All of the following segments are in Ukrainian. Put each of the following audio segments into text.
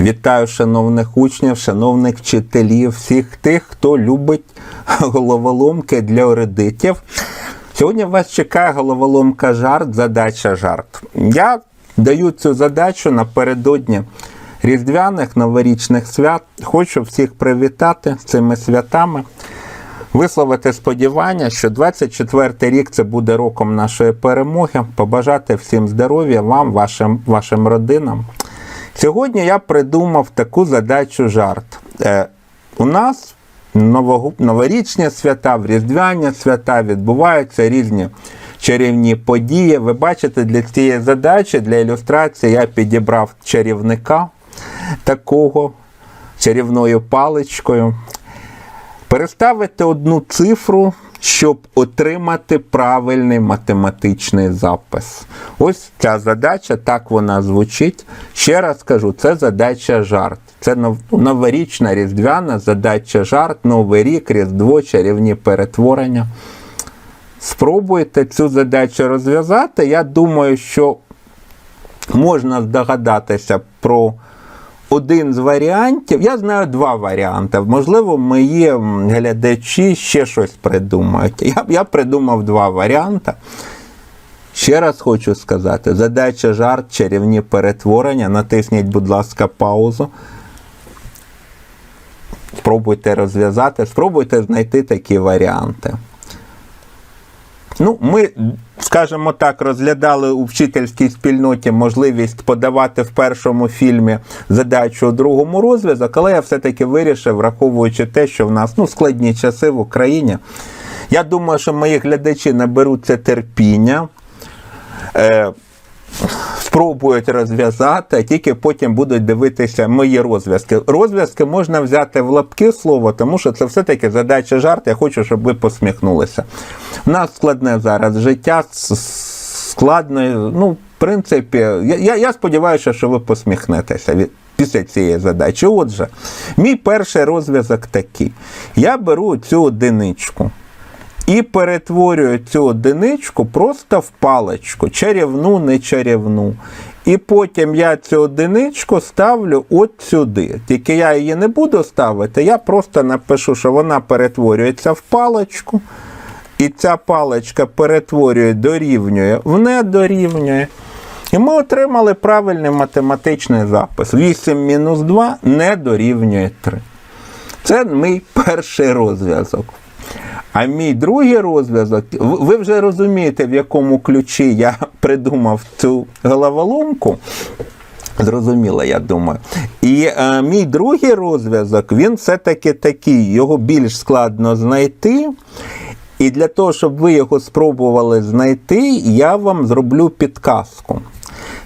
Вітаю шановних учнів, шановних вчителів, всіх тих, хто любить головоломки для ерудитів. Сьогодні вас чекає головоломка жарт, задача жарт. Я даю цю задачу напередодні різдвяних новорічних свят. Хочу всіх привітати з цими святами. Висловити сподівання, що 24 рік це буде роком нашої перемоги. Побажати всім здоров'я вам, вашим, вашим родинам. Сьогодні я придумав таку задачу жарт. Е, у нас новорічні свята, різдвяні свята відбуваються різні чарівні події. Ви бачите, для цієї задачі, для ілюстрації я підібрав чарівника такого чарівною паличкою. Переставити одну цифру, щоб отримати правильний математичний запис. Ось ця задача, так вона звучить. Ще раз кажу, це задача жарт. Це новорічна різдвяна задача жарт, новий рік, різдво, чарівні перетворення. Спробуйте цю задачу розв'язати. Я думаю, що можна здогадатися про один з варіантів. Я знаю два варіанти. Можливо, мої глядачі ще щось придумають. Я, я придумав два варіанти. Ще раз хочу сказати: задача жарт, чарівні перетворення. Натисніть, будь ласка, паузу. Спробуйте розв'язати, спробуйте знайти такі варіанти. Ну, ми, скажімо так, розглядали у вчительській спільноті можливість подавати в першому фільмі задачу у другому розв'язок, але я все-таки вирішив, враховуючи те, що в нас ну, складні часи в Україні. Я думаю, що мої глядачі наберуться терпіння. Е, спробують розв'язати, а тільки потім будуть дивитися мої розв'язки. Розв'язки можна взяти в лапки слово, тому що це все-таки задача жарт. Я хочу, щоб ви посміхнулися. У нас складне зараз життя, складно. Ну, в принципі, я, я, я сподіваюся, що ви посміхнетеся від. Після цієї задачі. Отже, мій перший розв'язок такий. Я беру цю одиничку і перетворюю цю одиничку просто в паличку, чарівну, не чарівну. І потім я цю одиничку ставлю от сюди. Тільки я її не буду ставити, я просто напишу, що вона перетворюється в паличку. І ця паличка перетворює, дорівнює в недорівнює. І ми отримали правильний математичний запис. 8 мінус 2 не дорівнює 3. Це мій перший розв'язок. А мій другий розв'язок, ви вже розумієте, в якому ключі я придумав цю головоломку. Зрозуміло, я думаю. І е, мій другий розв'язок, він все-таки такий, його більш складно знайти. І для того, щоб ви його спробували знайти, я вам зроблю підказку.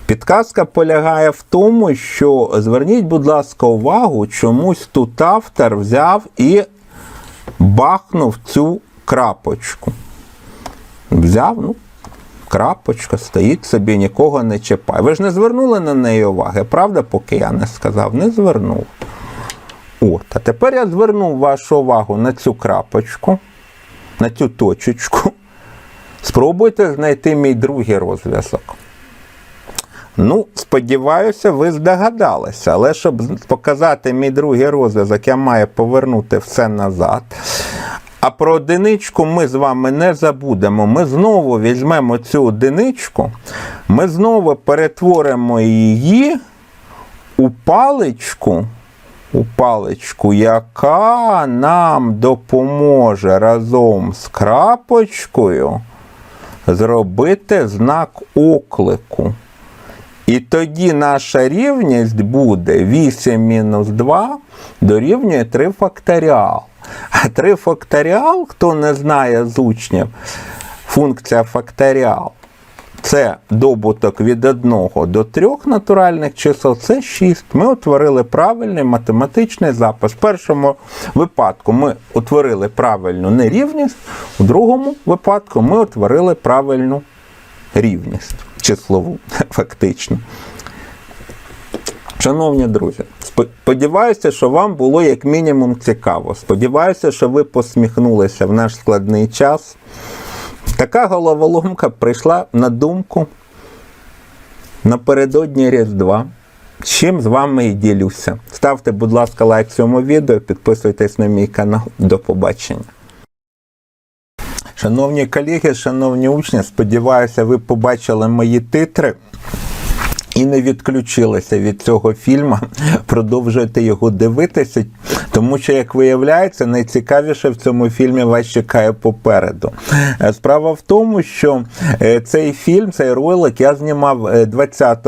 Підказка полягає в тому, що зверніть, будь ласка, увагу, чомусь тут автор взяв і бахнув цю крапочку. Взяв, ну, крапочка, стоїть собі, нікого не чіпає. Ви ж не звернули на неї уваги, правда, поки я не сказав? Не звернув. От, а тепер я звернув вашу увагу на цю крапочку, на цю точечку. Спробуйте знайти мій другий розв'язок. Ну, сподіваюся, ви здогадалися, але щоб показати мій другий розв'язок, я маю повернути все назад. А про одиничку ми з вами не забудемо. Ми знову візьмемо цю одиничку, ми знову перетворимо її у паличку, у паличку, яка нам допоможе разом з крапочкою зробити знак оклику. І тоді наша рівність буде 8 мінус 2 дорівнює 3 факторіал. А 3 факторіал, хто не знає з учнів, функція факторіал це добуток від 1 до 3 натуральних чисел, це 6. Ми утворили правильний математичний запис. В першому випадку ми утворили правильну нерівність, у другому випадку ми утворили правильну рівність числову, фактично. Шановні друзі, сподіваюся, що вам було як мінімум цікаво. Сподіваюся, що ви посміхнулися в наш складний час. Така головоломка прийшла на думку напередодні Різдва. чим з вами і ділюся. Ставте, будь ласка, лайк цьому відео, підписуйтесь на мій канал. До побачення. Шановні колеги, шановні учні, сподіваюся, ви побачили мої титри. І не відключилися від цього фільму, продовжуєте його дивитися, тому що, як виявляється, найцікавіше в цьому фільмі вас чекає попереду. Е, Справа в тому, що е, цей фільм, цей ролик я знімав е, 20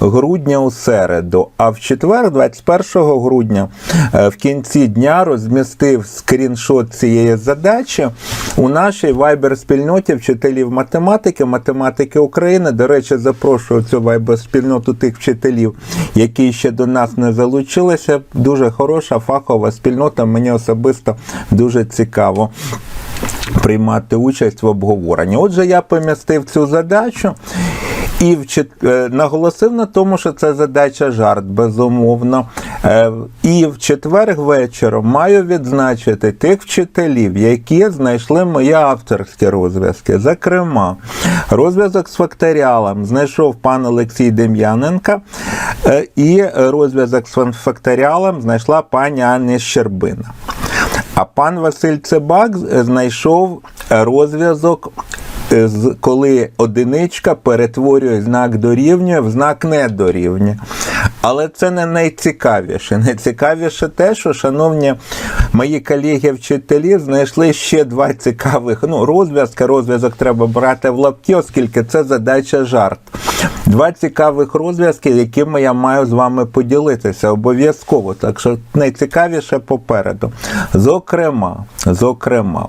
грудня у середу, а в четвер, 21 грудня, е, в кінці дня розмістив скріншот цієї задачі у нашій вайбер-спільноті вчителів математики, математики України. До речі, запрошую цю вайбер-спільноту тих вчителів, які ще до нас не залучилися. Дуже хороша фахова спільнота. Мені особисто дуже цікаво. Приймати участь в обговоренні. Отже, я помістив цю задачу і вчит... е, наголосив на тому, що це задача жарт, безумовно. Е, І в четвер вечором маю відзначити тих вчителів, які знайшли мої авторські розв'язки. Зокрема, розв'язок з факторіалом знайшов пан Олексій Дем'яненко, е, і розв'язок з факторіалом знайшла пані Анна Щербина. А пан Василь Цибак знайшов розв'язок, коли одиничка перетворює знак дорівнює в знак не дорівнює. Але це не найцікавіше. Найцікавіше те, що, шановні мої колеги-вчителі, знайшли ще два цікавих ну, розв'язки. Розв'язок треба брати в лапки, оскільки це задача жарт. Два цікавих розв'язки, якими я маю з вами поділитися обов'язково. Так що найцікавіше попереду. Зокрема, зокрема,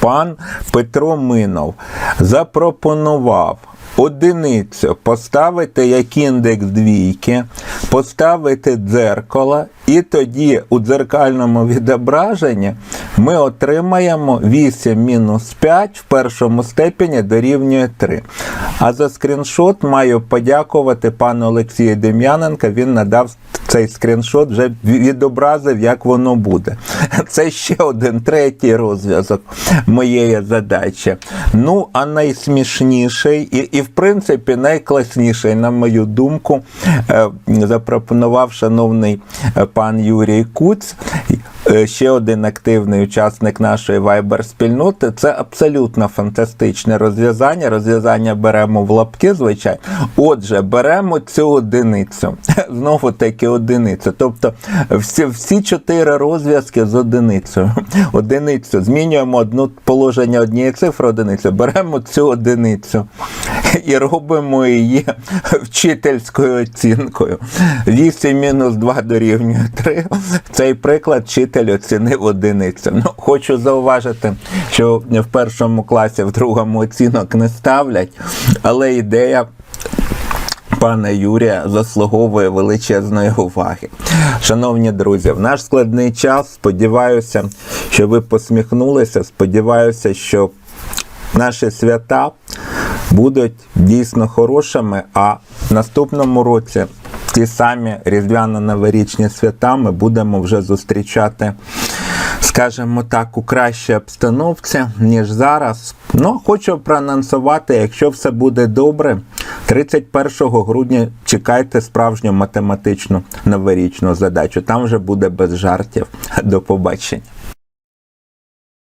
пан Петро Минов запропонував одиницю. Поставити як індекс двійки, поставити дзеркало, і тоді у дзеркальному відображенні ми отримаємо 8 мінус 5 в першому степені дорівнює 3. А за скріншот маю подякувати пану Олексію Дем'яненка. Він надав цей скріншот, вже відобразив, як воно буде. Це ще один третій розв'язок моєї задачі. Ну, а найсмішніший і, і в принципі, найкласніший, на мою думку, е, запропонував шановний е, пан Юрій Куц. Е, Ще один активний учасник нашої Viber-спільноти. Це абсолютно фантастичне розв'язання. Розв'язання беремо в лапки, звичайно. Отже, беремо цю одиницю. Знову таки одиницю. Тобто всі, всі чотири розв'язки з одиницею. Одиницю. Змінюємо одну положення однієї цифри одиницю. Беремо цю одиницю і робимо її вчительською оцінкою. 8 мінус 2 дорівнює 3. Цей приклад вчитель оцінив одиницю. Ну, хочу зауважити, що в першому класі, в другому оцінок не ставлять, але ідея. Пана Юрія заслуговує величезної уваги. Шановні друзі, в наш складний час сподіваюся, що ви посміхнулися. Сподіваюся, що наші свята будуть дійсно хорошими, а в наступному році ті самі різдвяно-новорічні свята ми будемо вже зустрічати, скажімо так, у кращій обстановці, ніж зараз. Ну, хочу проанонсувати, якщо все буде добре, 31 грудня чекайте справжню математичну новорічну задачу. Там вже буде без жартів. До побачення.